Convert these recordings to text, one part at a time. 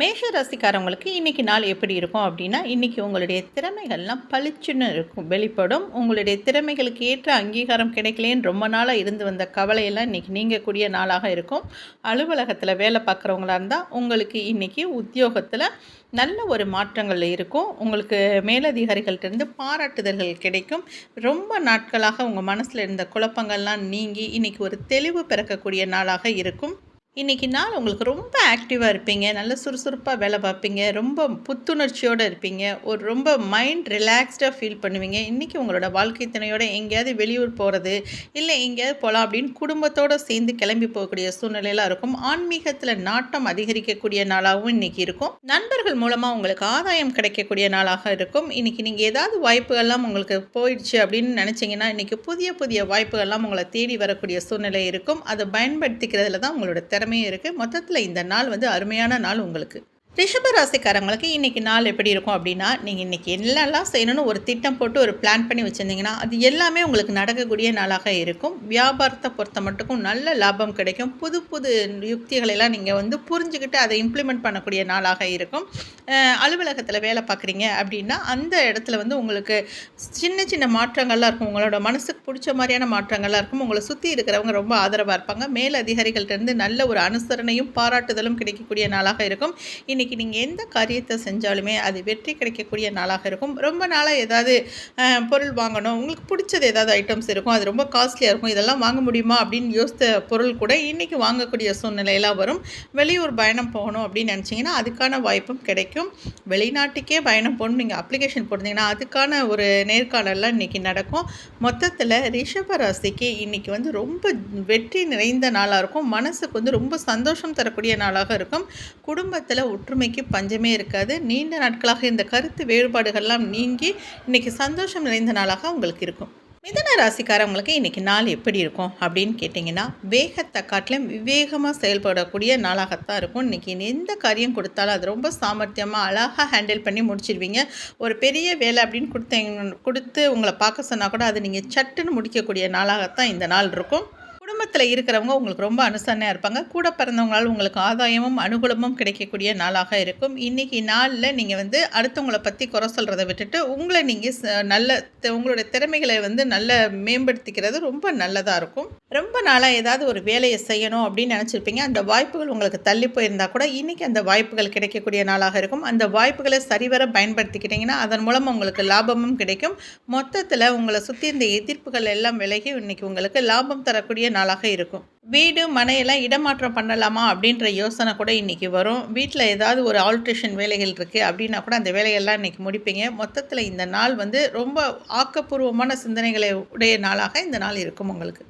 மேஷ ராசிக்காரவங்களுக்கு இன்றைக்கி நாள் எப்படி இருக்கும் அப்படின்னா இன்றைக்கி உங்களுடைய திறமைகள்லாம் பளிச்சுன்னு இருக்கும் வெளிப்படும். உங்களுடைய திறமைகளுக்கு ஏற்ற அங்கீகாரம் கிடைக்கலேன்னு ரொம்ப நாளாக இருந்து வந்த கவலையெல்லாம் இன்றைக்கி நீங்கக்கூடிய நாளாக இருக்கும். அலுவலகத்தில் வேலை பார்க்குறவங்களா இருந்தால் உங்களுக்கு இன்றைக்கி உத்தியோகத்தில் நல்ல ஒரு மாற்றங்கள் இருக்கும். உங்களுக்கு மேலதிகாரிகள்கிட்டருந்து பாராட்டுதல்கள் கிடைக்கும். ரொம்ப நாட்களாக உங்கள் மனசில் இருந்த குழப்பங்கள்லாம் நீங்கி இன்றைக்கி ஒரு தெளிவு பிறக்கக்கூடிய நாளாக இருக்கும். இன்றைக்கி நாள் உங்களுக்கு ரொம்ப ஆக்டிவாக இருப்பீங்க. நல்ல சுறுசுறுப்பாக வேலை பார்ப்பீங்க. ரொம்ப புத்துணர்ச்சியோடு இருப்பீங்க. ஒரு ரொம்ப மைண்ட் ரிலாக்ஸ்டாக ஃபீல் பண்ணுவீங்க. இன்றைக்கி உங்களோட வாழ்க்கை துணையோட எங்கேயாவது வெளியூர் போகிறது இல்லை எங்கேயாவது போகலாம் அப்படின்னு குடும்பத்தோடு சேர்ந்து கிளம்பி போகக்கூடிய சூழ்நிலையெல்லாம் இருக்கும். ஆன்மீகத்தில் நாட்டம் அதிகரிக்கக்கூடிய நாளாகவும் இன்றைக்கி இருக்கும். நண்பர்கள் மூலமாக உங்களுக்கு ஆதாயம் கிடைக்கக்கூடிய நாளாக இருக்கும். இன்றைக்கி நீங்கள் ஏதாவது வாய்ப்புகள்லாம் உங்களுக்கு போயிடுச்சு அப்படின்னு நினச்சிங்கன்னா இன்றைக்கி புதிய புதிய வாய்ப்புகள்லாம் உங்களை தேடி வரக்கூடிய சூழ்நிலை இருக்கும். அதை பயன்படுத்திக்கிறதுல தான் உங்களோட திறமையும் இருக்குது மொத்தத்தில் இந்த நாள் வந்து அருமையான நாள் உங்களுக்கு. ரிஷப ராசிக்காரங்களுக்கு இன்றைக்கி நாள் எப்படி இருக்கும் அப்படின்னா நீங்கள் இன்றைக்கி என்னெல்லாம் செய்யணும்னு ஒரு திட்டம் போட்டு ஒரு பிளான் பண்ணி வச்சுருந்தீங்கன்னா அது எல்லாமே உங்களுக்கு நடக்கக்கூடிய நாளாக இருக்கும். வியாபாரத்தை பொறுத்த மட்டுக்கும் நல்ல லாபம் கிடைக்கும். புது புது யுக்திகளெல்லாம் நீங்கள் வந்து புரிஞ்சுக்கிட்டு அதை இம்ப்ளிமெண்ட் பண்ணக்கூடிய நாளாக இருக்கும். அலுவலகத்தில் வேலை பார்க்குறீங்க அப்படின்னா அந்த இடத்துல வந்து உங்களுக்கு சின்ன சின்ன மாற்றங்கள்லாம் இருக்கும். உங்களோட மனசுக்கு பிடிச்ச மாதிரியான மாற்றங்கள்லாம் இருக்கும். உங்களை சுற்றி இருக்கிறவங்க ரொம்ப ஆதரவாக இருப்பாங்க. மேல் அதிகாரிகள்கிட்ட நல்ல ஒரு அனுசரணையும் பாராட்டுதலும் கிடைக்கக்கூடிய நாளாக இருக்கும். இன்றைக்கி நீங்கள் எந்த காரியத்தை செஞ்சாலுமே அது வெற்றி கிடைக்கக்கூடிய நாளாக இருக்கும். ரொம்ப நாளாக ஏதாவது பொருள் வாங்கணும். உங்களுக்கு பிடிச்சது ஏதாவது ஐட்டம்ஸ் இருக்கும். அது ரொம்ப காஸ்ட்லியாக இருக்கும். இதெல்லாம் வாங்க முடியுமா அப்படின்னு யோசித்த பொருள் கூட இன்றைக்கி வாங்கக்கூடிய சூழ்நிலையெல்லாம் வரும். வெளியூர் பயணம் போகணும் அப்படின்னு நினச்சிங்கன்னா அதுக்கான வாய்ப்பும் கிடைக்கும். வெளிநாட்டுக்கே பயணம் போகணும் நீங்கள் அப்ளிகேஷன் போட்டிருந்தீங்கன்னா அதுக்கான ஒரு நேர்காணல்லாம் இன்றைக்கி நடக்கும். மொத்தத்தில் ரிஷப ராசிக்கு இன்றைக்கி வந்து ரொம்ப வெற்றி நிறைந்த நாளாக இருக்கும். மனசுக்கு வந்து ரொம்ப சந்தோஷம் தரக்கூடிய நாளாக இருக்கும். குடும்பத்தில் ஒற்றுமைக்கு பஞ்சமே இருக்காது. நீண்ட நாட்களாக இந்த கருத்து வேறுபாடுகள்லாம் நீங்கி இன்றைக்கி சந்தோஷம் நிறைந்த நாளாக உங்களுக்கு இருக்கும். மிதன ராசிக்காரவங்களுக்கு இன்றைக்கி நாள் எப்படி இருக்கும் அப்படின்னு கேட்டிங்கன்னா வேகத்தை காட்டிலும் விவேகமாக செயல்படக்கூடிய நாளாகத்தான் இருக்கும். இன்றைக்கி எந்த காரியம் கொடுத்தாலும் அது ரொம்ப சாமர்த்தியமாக அழகாக ஹேண்டில் பண்ணி முடிச்சிருவீங்க. ஒரு பெரிய வேலை அப்படின்னு கொடுத்தீங்க கொடுத்து உங்களை பார்க்க சொன்னால் கூட அதை நீங்கள் சட்டுன்னு முடிக்கக்கூடிய நாளாகத்தான் இந்த நாள் இருக்கும். குடும்பத்தில் இருக்கிறவங்க உங்களுக்கு ரொம்ப அனுசரணையாக இருப்பாங்க. கூட பிறந்தவங்களால் உங்களுக்கு ஆதாயமும் அனுகூலமும் கிடைக்கக்கூடிய நாளாக இருக்கும். இன்றைக்கி நாளில் நீங்கள் வந்து அடுத்தவங்களை பற்றி குறை சொல்கிறத விட்டுட்டு உங்களை நீங்கள் நல்ல உங்களுடைய திறமைகளை வந்து நல்ல மேம்படுத்திக்கிறது ரொம்ப நல்லதாக இருக்கும். ரொம்ப நாளாக ஏதாவது ஒரு வேலையை செய்யணும் அப்படின்னு நினச்சிருப்பீங்க. அந்த வாய்ப்புகள் உங்களுக்கு தள்ளி போயிருந்தால் கூட இன்றைக்கி அந்த வாய்ப்புகள் கிடைக்கக்கூடிய நாளாக இருக்கும். அந்த வாய்ப்புகளை சரிவர பயன்படுத்திக்கிட்டிங்கன்னா அதன் மூலம் உங்களுக்கு லாபமும் கிடைக்கும். மொத்தத்தில் உங்களை சுற்றி இந்த எதிர்ப்புகள் எல்லாம் விலகி இன்றைக்கி உங்களுக்கு லாபம் தரக்கூடிய நாளாக நாளாக இருக்கும். வீடு மனையெல்லாம் இடமாற்றம் பண்ணலாமா அப்படின்ற யோசனை கூட இன்றைக்கி வரும். வீட்டில் ஏதாவது ஒரு ஆல்ட்ரேஷன் வேலைகள் இருக்குது அப்படின்னா கூட அந்த வேலையெல்லாம் இன்றைக்கி முடிப்பீங்க. மொத்தத்தில் இந்த நாள் வந்து ரொம்ப ஆக்கப்பூர்வமான சிந்தனைகளை உடைய நாளாக இந்த நாள் இருக்கும் உங்களுக்கு.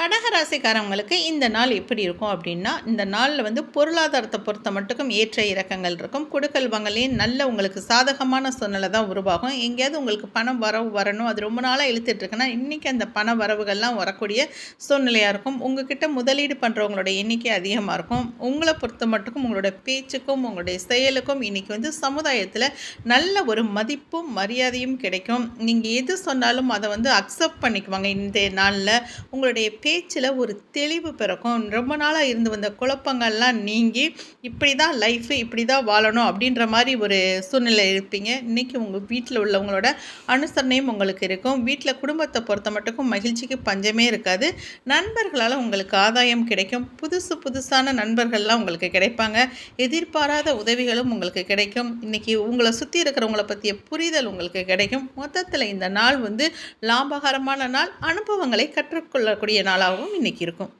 கடகராசிக்காரவங்களுக்கு இந்த நாள் எப்படி இருக்கும் அப்படின்னா இந்த நாளில் வந்து பொருளாதாரத்தை பொறுத்த மட்டுக்கும் ஏற்ற இறக்கங்கள் இருக்கும். கொடுக்கல் வாங்கலையும் நல்ல உங்களுக்கு சாதகமான சூழ்நிலை தான் உருவாகும். எங்கேயாவது உங்களுக்கு பணம் வரவு வரணும். அது ரொம்ப நாளாக இழுத்துட்ருக்குன்னா இன்றைக்கி அந்த பண வரவுகள்லாம் வரக்கூடிய சூழ்நிலையாக இருக்கும். உங்ககிட்ட முதலீடு பண்ணுறவங்களோட எண்ணிக்கை அதிகமாக இருக்கும். உங்களை பொறுத்த மட்டுக்கும் உங்களோட பேச்சுக்கும் உங்களுடைய செயலுக்கும் இன்றைக்கி வந்து சமுதாயத்தில் நல்ல ஒரு மதிப்பும் மரியாதையும் கிடைக்கும். நீங்கள் எது சொன்னாலும் அதை வந்து அக்செப்ட் பண்ணிக்குவாங்க. இந்த நாளில் உங்களுடைய பேச்சில் ஒரு தெளிவு பிறக்கும். ரொம்ப நாளாக இருந்து வந்த குழப்பங்கள்லாம் நீங்கி இப்படி தான் லைஃபு இப்படி தான் வாழணும் அப்படின்ற மாதிரி ஒரு சூழ்நிலை இருப்பீங்க. இன்றைக்கி உங்கள் வீட்டில் உள்ளவங்களோட அனுசரணையும் உங்களுக்கு இருக்கும். வீட்டில் குடும்பத்தை பொறுத்த மட்டுக்கும் மகிழ்ச்சிக்கு பஞ்சமே இருக்காது. நண்பர்களால் உங்களுக்கு ஆதாயம் கிடைக்கும். புதுசு புதுசான நண்பர்கள்லாம் உங்களுக்கு கிடைப்பாங்க. எதிர்பாராத உதவிகளும் உங்களுக்கு கிடைக்கும். இன்றைக்கி உங்களை சுற்றி இருக்கிறவங்கள பற்றிய புரிதல் உங்களுக்கு கிடைக்கும். மொத்தத்தில் இந்த நாள் வந்து லாபகரமான நாள். அனுபவங்களை கற்றுக்கொள்ளக்கூடிய நாள். நாளாகவும் இன்றைக்கி இருக்கும்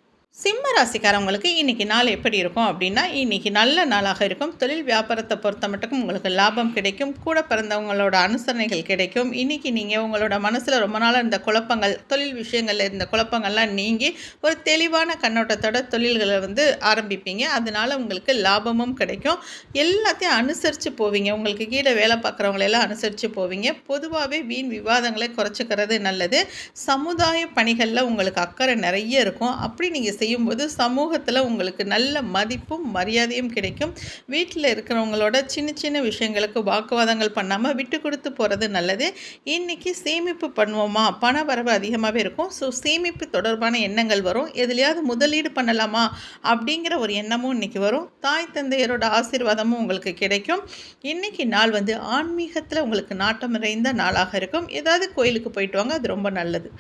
சிம்ம ராசிக்காரவங்களுக்கு இன்றைக்கி நாள் எப்படி இருக்கும் அப்படின்னா இன்றைக்கி நல்ல நாளாக இருக்கும். தொழில் வியாபாரத்தை பொறுத்த மட்டுக்கும் உங்களுக்கு லாபம் கிடைக்கும். கூட பிறந்தவங்களோட அனுசரணைகள் கிடைக்கும். இன்றைக்கி நீங்கள் உங்களோட மனசில் ரொம்ப நாளாக இருந்த குழப்பங்கள் தொழில் விஷயங்களில் இருந்த குழப்பங்கள்லாம் நீங்கி ஒரு தெளிவான கண்ணோட்டத்தோட தொழில்களை வந்து ஆரம்பிப்பீங்க. அதனால் உங்களுக்கு லாபமும் கிடைக்கும். எல்லாத்தையும் அனுசரித்து போவீங்க. உங்களுக்கு கீழே வேலை பார்க்குறவங்களெல்லாம் அனுசரித்து போவீங்க. பொதுவாகவே வீண் விவாதங்களை குறைச்சிக்கிறது நல்லது. சமுதாய பணிகளில் உங்களுக்கு அக்கறை நிறைய இருக்கும். அப்படி நீங்கள் செய்யும்போது சமூகத்தில் உங்களுக்கு நல்ல மதிப்பும் மரியாதையும் கிடைக்கும். வீட்டில் இருக்கிறவங்களோட சின்ன சின்ன விஷயங்களுக்கு வாக்குவாதங்கள் பண்ணாமல் விட்டு கொடுத்து போகிறது நல்லது. இன்றைக்கி சேமிப்பு பண்ணுவோமா? பண வரவு அதிகமாகவே இருக்கும். ஸோ சேமிப்பு தொடர்பான எண்ணங்கள் வரும். எதுலையாவது முதலீடு பண்ணலாமா? அப்படிங்கிற ஒரு எண்ணமும் இன்றைக்கி வரும். தாய் தந்தையரோட ஆசீர்வாதமும் உங்களுக்கு கிடைக்கும். இன்றைக்கி நாள் வந்து ஆன்மீகத்தில் உங்களுக்கு நாட்டம் நிறைந்த நாளாக இருக்கும். ஏதாவது கோயிலுக்கு போயிட்டு வாங்க அது ரொம்ப நல்லது.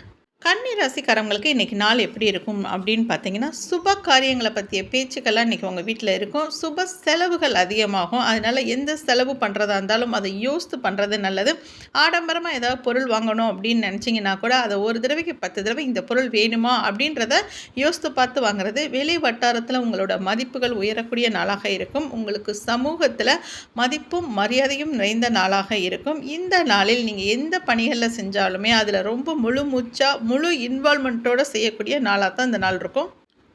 கன்னி ராசிக்காரங்களுக்கு இன்றைக்கி நாள் எப்படி இருக்கும் அப்படின்னு பார்த்தீங்கன்னா சுப காரியங்களை பற்றிய பேச்சுக்கள்லாம் இன்றைக்கி உங்கள் வீட்டில் இருக்கும். சுப செலவுகள் அதிகமாகும். அதனால் எந்த செலவு பண்ணுறதா இருந்தாலும் அதை யோசித்து பண்ணுறது நல்லது. ஆடம்பரமாக ஏதாவது பொருள் வாங்கணும் அப்படின்னு நினச்சிங்கன்னா கூட அதை ஒரு தடவைக்கு பத்து தடவை இந்த பொருள் வேணுமா அப்படின்றத யோசித்து பார்த்து வாங்குறது வெளி வட்டாரத்தில் உங்களோட மதிப்புகள் உயரக்கூடிய நாளாக இருக்கும். உங்களுக்கு சமூகத்தில் மதிப்பும் மரியாதையும் நிறைந்த நாளாக இருக்கும். இந்த நாளில் நீங்கள் எந்த பணிகளில் செஞ்சாலுமே அதில் ரொம்ப முழு மூச்சாக முழு இன்வால்மெண்ட்டோடு செய்யக்கூடிய நாளாக தான் இந்த நாள் இருக்கும்.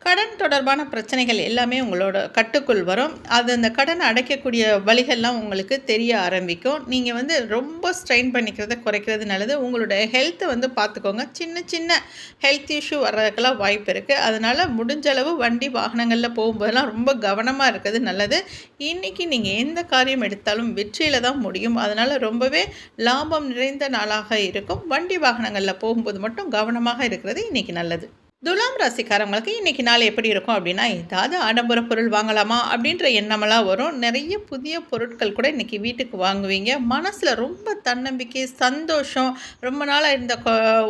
கடன் தொடர்பான பிரச்சனைகள் எல்லாமே உங்களோட கட்டுக்குள் வரும். அது அந்த கடனை அடைக்கக்கூடிய வழிகள்லாம் உங்களுக்கு தெரிய ஆரம்பிக்கும். நீங்கள் வந்து ரொம்ப ஸ்ட்ரெயின் பண்ணிக்கிறத குறைக்கிறது நல்லது. உங்களோட ஹெல்த்தை வந்து பார்த்துக்கோங்க சின்ன சின்ன ஹெல்த் இஷ்யூ வர்றதுக்கெல்லாம் வாய்ப்பு இருக்குது அதனால் முடிஞ்ச அளவு வண்டி வாகனங்களில் போகும்போதெல்லாம் ரொம்ப கவனமாக இருக்கிறது நல்லது. இன்றைக்கி நீங்கள் எந்த காரியம் எடுத்தாலும் வெற்றியில் தான் முடியும். அதனால் ரொம்பவே லாபம் நிறைந்த நாளாக இருக்கும். வண்டி வாகனங்களில் போகும்போது மட்டும் கவனமாக இருக்கிறது இன்றைக்கி நல்லது. துலாம் ராசிக்காரங்களுக்கு இன்றைக்கி நாள் எப்படி இருக்கும் அப்படின்னா ஏதாவது ஆடம்பர பொருள் வாங்கலாமா அப்படின்ற எண்ணமெல்லாம் வரும். நிறைய புதிய பொருட்கள் கூட இன்றைக்கி வீட்டுக்கு வாங்குவீங்க. மனசில் ரொம்ப தன்னம்பிக்கை சந்தோஷம் ரொம்ப நாளாக இருந்த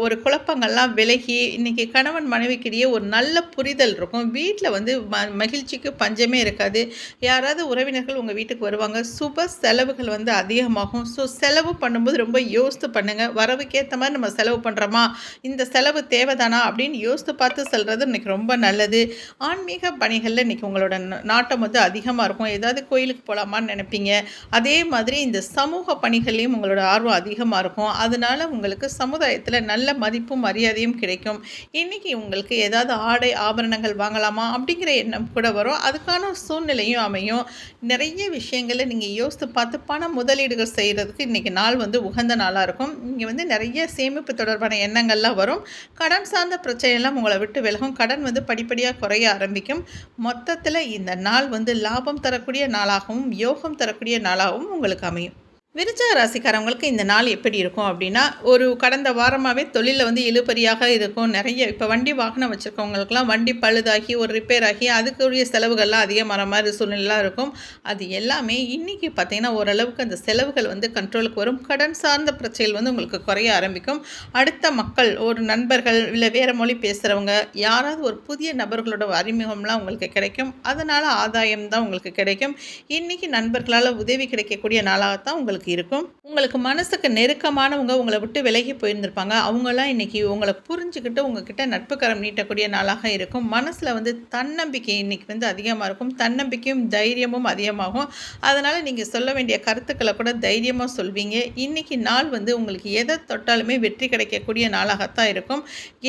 ஒரு குழப்பங்கள்லாம் விலகி இன்றைக்கி கணவன் மனைவிக்கிடையே ஒரு நல்ல புரிதல் இருக்கும். வீட்டில் வந்து ம மகிழ்ச்சிக்கு பஞ்சமே இருக்காது. யாராவது உறவினர்கள் உங்கள் வீட்டுக்கு வருவாங்க. சுப செலவுகள் வந்து அதிகமாகும். ஸோ செலவு பண்ணும்போது ரொம்ப யோசித்து பண்ணுங்கள் வரவுக்கேற்ற மாதிரி நம்ம செலவு பண்ணுறோமா இந்த செலவு தேவைதானா? அப்படின்னு யோசித்து பார்த்து செல்வது இன்றைக்கி ரொம்ப நல்லது. ஆன்மீக பணிகளில் இன்றைக்கி உங்களோட நாட்டம் வந்து அதிகமாக இருக்கும். ஏதாவது கோயிலுக்கு போகலாமான்னு நினைப்பீங்க. அதே மாதிரி இந்த சமூக பணிகள்லேயும் உங்களோட ஆர்வம் அதிகமாக இருக்கும். அதனால் உங்களுக்கு சமுதாயத்தில் நல்ல மதிப்பும் மரியாதையும் கிடைக்கும். இன்றைக்கி உங்களுக்கு ஏதாவது ஆடை ஆபரணங்கள் வாங்கலாமா அப்படிங்கிற எண்ணம் கூட வரும். அதுக்கான சூழ்நிலையும் அமையும். நிறைய விஷயங்களை நீங்கள் யோசித்து பார்த்து பண முதலீடுகள் செய்கிறதுக்கு இன்றைக்கி நாள் வந்து உகந்த நாளாக இருக்கும். இங்கே வந்து நிறைய சேமிப்பு தொடர்பான எண்ணங்கள்லாம் வரும். கடன் சார்ந்த பிரச்சனையெல்லாம் உங்களை விட்டு விலகும். கடன் வந்து படிப்படியாக குறைய ஆரம்பிக்கும். மொத்தத்தில் இந்த நாள் வந்து லாபம் தரக்கூடிய நாளாகவும் யோகம் தரக்கூடிய நாளாகவும் உங்களுக்கு அமையும். விருச்சக ராசிக்காரவங்களுக்கு இந்த நாள் எப்படி இருக்கும் அப்படின்னா ஒரு கடந்த வாரமாகவே தொழிலில் வந்து இழுபறியாக இருக்கும். நிறைய இப்போ வண்டி வாகனம் வச்சுருக்கவங்களுக்குலாம் வண்டி பழுதாகி ஒரு ரிப்பேர் ஆகி அதுக்குரிய செலவுகள்லாம் அதிகமான மாதிரி சூழ்நிலாம் இருக்கும். அது எல்லாமே இன்றைக்கி பார்த்திங்கன்னா ஓரளவுக்கு அந்த செலவுகள் வந்து கண்ட்ரோலுக்கு வரும். கடன் சார்ந்த பிரச்சனைகள் வந்து உங்களுக்கு குறைய ஆரம்பிக்கும். அடுத்த மக்கள் ஒரு நண்பர்கள் இல்லை வேறு மொழி பேசுகிறவங்க யாராவது ஒரு புதிய நபர்களோட அறிமுகம்லாம் உங்களுக்கு கிடைக்கும். அதனால் ஆதாயம் தான் உங்களுக்கு கிடைக்கும். இன்றைக்கி நண்பர்களால் உதவி கிடைக்கக்கூடிய நாளாகத்தான் உங்களுக்கு உங்களுக்கு இருக்கும். உங்களுக்கு மனசுக்கு நெருக்கமானவங்க உங்களை விட்டு விலகி போயிருந்திருப்பாங்க. அவங்களாம் இன்றைக்கி உங்களை புரிஞ்சுக்கிட்டு உங்ககிட்ட நட்பு கரம் நீட்டக்கூடிய நாளாக இருக்கும். மனசில் வந்து தன்னம்பிக்கை இன்றைக்கி வந்து அதிகமாக இருக்கும். தன்னம்பிக்கையும் தைரியமும் அதிகமாகும். அதனால் நீங்கள் சொல்ல வேண்டிய கருத்துக்களை கூட தைரியமாக சொல்வீங்க. இன்றைக்கி நாள் வந்து உங்களுக்கு எதை தொட்டாலுமே வெற்றி கிடைக்கக்கூடிய நாளாகத்தான் இருக்கும்.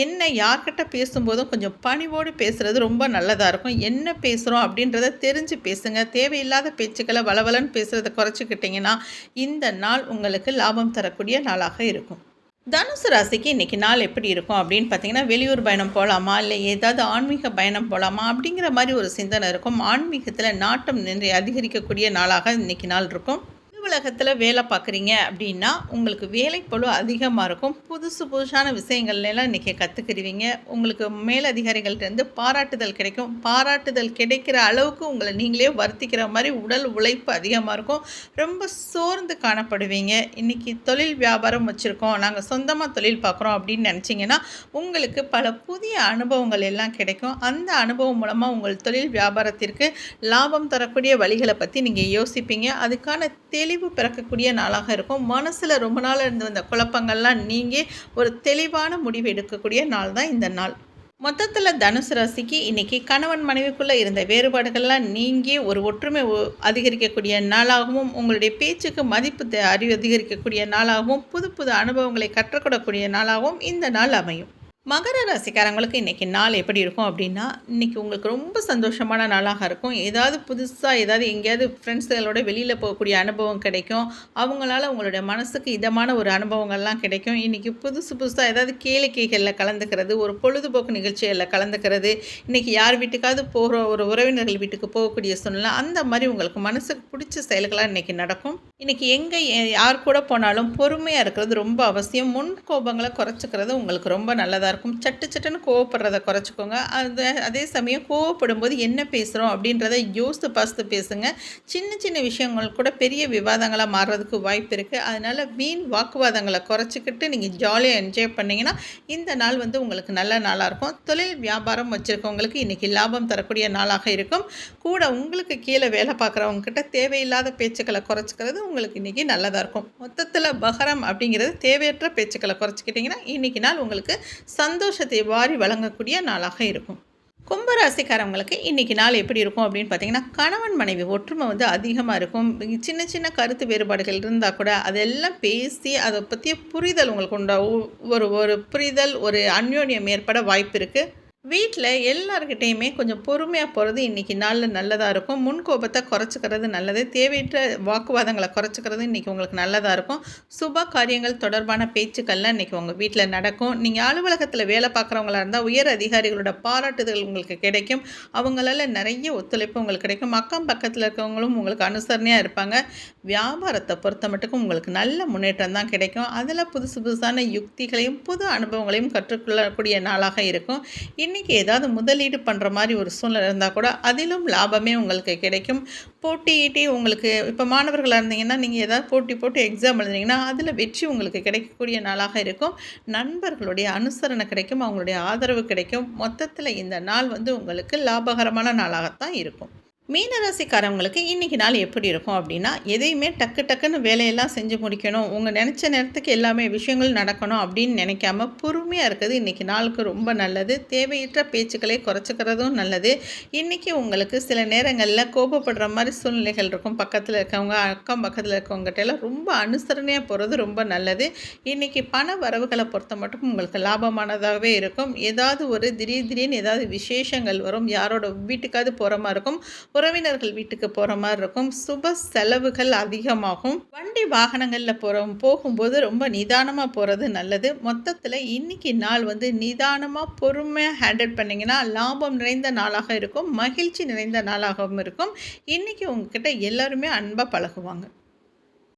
என்ன யார்கிட்ட பேசும்போதும் கொஞ்சம் பணிவோடு பேசுகிறது ரொம்ப நல்லதாக இருக்கும். என்ன பேசுகிறோம் அப்படின்றத தெரிஞ்சு பேசுங்க. தேவையில்லாத பேச்சுக்களை வளவலன்னு பேசுகிறத குறைச்சிக்கிட்டிங்கன்னா இந்த நாள் உங்களுக்கு லாபம் தரக்கூடிய நாளாக இருக்கும். தனுசு ராசிக்கு இன்றைக்கி நாள் எப்படி இருக்கும் அப்படின்னு பார்த்தீங்கன்னா வெளியூர் பயணம் போகலாமா இல்லை ஏதாவது ஆன்மீக பயணம் போகலாமா அப்படிங்கிற மாதிரி ஒரு சிந்தனை இருக்கும். ஆன்மீகத்தில் நாட்டம் நின்று அதிகரிக்கக்கூடிய நாளாக இன்றைக்கி நாள் இருக்கும். அலுவலகத்தில் வேலை பார்க்குறீங்க அப்படின்னா உங்களுக்கு வேலைப்பழு அதிகமாக இருக்கும். புதுசு புதுசான விஷயங்கள்லாம் இன்றைக்கி கற்றுக்கிடுவீங்க உங்களுக்கு மேலதிகாரிகள்கிட்டருந்து பாராட்டுதல் கிடைக்கும். பாராட்டுதல் கிடைக்கிற அளவுக்கு உங்களை நீங்களே வருத்திக்கிற மாதிரி உடல் உழைப்பு அதிகமாக இருக்கும். ரொம்ப சோர்ந்து காணப்படுவீங்க. இன்றைக்கி தொழில் வியாபாரம் வச்சுருக்கோம். நாங்கள் சொந்தமாக தொழில் பார்க்குறோம் அப்படின்னு நினச்சிங்கன்னா உங்களுக்கு பல புதிய அனுபவங்கள் எல்லாம் கிடைக்கும். அந்த அனுபவம் மூலமாக உங்கள் தொழில் வியாபாரத்திற்கு லாபம் தரக்கூடிய வழிகளை பற்றி நீங்கள் யோசிப்பீங்க. அதுக்கான தெளி தெளிவு பிறக்கக்கூடிய நாளாக இருக்கும். மனசில் ரொம்ப நாள் இருந்து வந்த குழப்பங்கள்லாம் நீங்கி ஒரு தெளிவான முடிவு எடுக்கக்கூடிய நாள் தான் இந்த நாள். மொத்தத்தில் தனுசு ராசிக்கு இன்றைக்கி கணவன் மனைவிக்குள்ளே இருந்த வேறுபாடுகள்லாம் நீங்கி ஒரு ஒற்றுமை அதிகரிக்கக்கூடிய நாளாகவும் உங்களுடைய பேச்சுக்கு மதிப்பு அறிவு அதிகரிக்கக்கூடிய நாளாகவும் புது புது அனுபவங்களை கற்றுக்கொள்ளக்கூடிய நாளாகவும் இந்த நாள் அமையும். மகர ராசிக்காரங்களுக்கு இன்றைக்கி நாள் எப்படி இருக்கும் அப்படின்னா இன்றைக்கி உங்களுக்கு ரொம்ப சந்தோஷமான நாளாக இருக்கும். ஏதாவது புதுசாக ஏதாவது எங்கேயாவது ஃப்ரெண்ட்ஸுகளோட வெளியில் போகக்கூடிய அனுபவம் கிடைக்கும். அவங்களால உங்களுடைய மனசுக்கு இதமான ஒரு அனுபவங்கள்லாம் கிடைக்கும். இன்றைக்கி புதுசு புதுசாக ஏதாவது கேளிக்கைகளில் கலந்துக்கிறது ஒரு பொழுதுபோக்கு நிகழ்ச்சிகளில் கலந்துக்கிறது இன்றைக்கி யார் வீட்டுக்காவது போகிற ஒரு உறவினர்கள் வீட்டுக்கு போகக்கூடிய சூழ்நிலை அந்த மாதிரி உங்களுக்கு மனசுக்கு பிடிச்ச செயல்களாக இன்றைக்கி நடக்கும். இன்றைக்கி எங்கே யார் கூட போனாலும் பொறுமையாக இருக்கிறது ரொம்ப அவசியம். முன் கோபங்களை குறைச்சிக்கிறது உங்களுக்கு ரொம்ப நல்லதாக இருக்கும் சட்டு சட்டுன்னு கோவப்படுறத குறைச்சிக்கோங்க. அது அதே சமயம் கோவப்படும் போது என்ன பேசுகிறோம் அப்படின்றத யோசித்து பார்த்து பேசுங்க. சின்ன சின்ன விஷயங்கள் கூட பெரிய விவாதங்களாக மாறுறதுக்கு வாய்ப்பு இருக்குது அதனால் வீண் வாக்குவாதங்களை குறைச்சிக்கிட்டு நீங்கள் ஜாலியாக என்ஜாய் பண்ணிங்கன்னா இந்த நாள் வந்து உங்களுக்கு நல்ல நாளாக இருக்கும். தொழில் வியாபாரம் வச்சுருக்கவங்களுக்கு இன்றைக்கி லாபம் தரக்கூடிய நாளாக இருக்கும். கூட உங்களுக்கு கீழே வேலை பார்க்குறவங்கக்கிட்ட தேவையில்லாத பேச்சுக்களை குறைச்சிக்கிறது உங்களுக்கு இன்றைக்கி நல்லதாக இருக்கும். மொத்தத்தில் பகரம் அப்படிங்கிறது தேவையற்ற பேச்சுக்களை குறைச்சிக்கிட்டிங்கன்னா இன்றைக்கி நாள் உங்களுக்கு சந்தோஷத்தை வாரி வழங்கக்கூடிய நாளாக இருக்கும். கும்பராசிக்காரவங்களுக்கு இன்றைக்கி நாள் எப்படி இருக்கும் அப்படின்னு பார்த்தீங்கன்னா கணவன் மனைவி ஒற்றுமை வந்து அதிகமாக இருக்கும். சின்ன சின்ன கருத்து வேறுபாடுகள் இருந்தால் கூட அதெல்லாம் பேசி அதை பற்றிய புரிதல் உங்களுக்கு உண்டா? ஒரு ஒரு புரிதல் ஒரு அந்யோன்யம் ஏற்பட வாய்ப்பு இருக்குது வீட்டில் எல்லாருக்கிட்டேயுமே கொஞ்சம் பொறுமையாக போகிறது இன்றைக்கி நாளில் நல்லதாக இருக்கும். முன் கோபத்தை குறைச்சிக்கிறது நல்லது. தேவையற்ற வாக்குவாதங்களை குறைச்சிக்கிறது இன்றைக்கி உங்களுக்கு நல்லதாக இருக்கும். சுப காரியங்கள் தொடர்பான பேச்சுக்கள்லாம் இன்றைக்கி உங்கள் வீட்டில் நடக்கும். நீங்கள் அலுவலகத்தில் வேலை பார்க்குறவங்களா இருந்தால் உயர் அதிகாரிகளோட பாராட்டுதல் உங்களுக்கு கிடைக்கும். அவங்களால நிறைய ஒத்துழைப்பு உங்களுக்கு கிடைக்கும். அக்கம் பக்கத்தில் இருக்கவங்களும் உங்களுக்கு அனுசரணையாக இருப்பாங்க. வியாபாரத்தை பொறுத்த மட்டுக்கும் உங்களுக்கு நல்ல முன்னேற்றம் தான் கிடைக்கும். அதில் புதுசு புதுசான யுக்திகளையும் புது அனுபவங்களையும் கற்றுக்கொள்ளக்கூடிய நாளாக இருக்கும். இன்றைக்கி ஏதாவது முதலீடு பண்ணுற மாதிரி ஒரு சூழ்நிலை இருந்தால் கூட அதிலும் லாபமே உங்களுக்கு கிடைக்கும். போட்டியிட்டே உங்களுக்கு இப்போ மாணவர்களாக இருந்தீங்கன்னா நீங்கள் ஏதாவது போட்டி போட்டு எக்ஸாம் எழுதுனீங்கன்னா அதில் வெற்றி உங்களுக்கு கிடைக்கக்கூடிய நாளாக இருக்கும். நண்பர்களுடைய அனுசரணை கிடைக்கும் அவங்களுடைய ஆதரவு கிடைக்கும். மொத்தத்தில் இந்த நாள் வந்து உங்களுக்கு லாபகரமான நாளாகத்தான் இருக்கும். மீனராசிக்காரவங்களுக்கு இன்றைக்கி நாள் எப்படி இருக்கும் அப்படின்னா எதையுமே டக்கு டக்குன்னு வேலையெல்லாம் செஞ்சு முடிக்கணும் உங்கள் நினச்ச நேரத்துக்கு எல்லாமே விஷயங்கள் நடக்கணும் அப்படின்னு நினைக்காம பொறுமையாக இருக்கிறது இன்றைக்கி நாளுக்கு ரொம்ப நல்லது. தேவையற்ற பேச்சுக்களை குறைச்சிக்கிறதும் நல்லது. இன்றைக்கி உங்களுக்கு சில நேரங்களில் கோபப்படுற மாதிரி சூழ்நிலைகள் இருக்கும். பக்கத்தில் இருக்கவங்க அக்கம் பக்கத்தில் இருக்கவங்ககிட்ட எல்லாம் ரொம்ப அனுசரணையாக போகிறது ரொம்ப நல்லது. இன்றைக்கி பண வரவுகளை பொறுத்த மட்டும் உங்களுக்கு லாபமானதாகவே இருக்கும். ஏதாவது ஒரு திடீர் திடீர்னு ஏதாவது விசேஷங்கள் வரும். யாரோட வீட்டுக்காவது போகிற மாதிரி இருக்கும். உறவினர்கள் வீட்டுக்கு போகிற மாதிரி இருக்கும். சுப செலவுகள் அதிகமாகும். வண்டி வாகனங்களில் போகிற போகும்போது ரொம்ப நிதானமாக போகிறது நல்லது. மொத்தத்தில் இன்றைக்கி நாள் வந்து நிதானமாக பொறுமையாக ஹேண்டில் பண்ணிங்கன்னா லாபம் நிறைந்த நாளாக இருக்கும். மகிழ்ச்சி நிறைந்த நாளாகவும் இருக்கும். இன்றைக்கி உங்ககிட்ட எல்லாருமே அன்பாக பழகுவாங்க.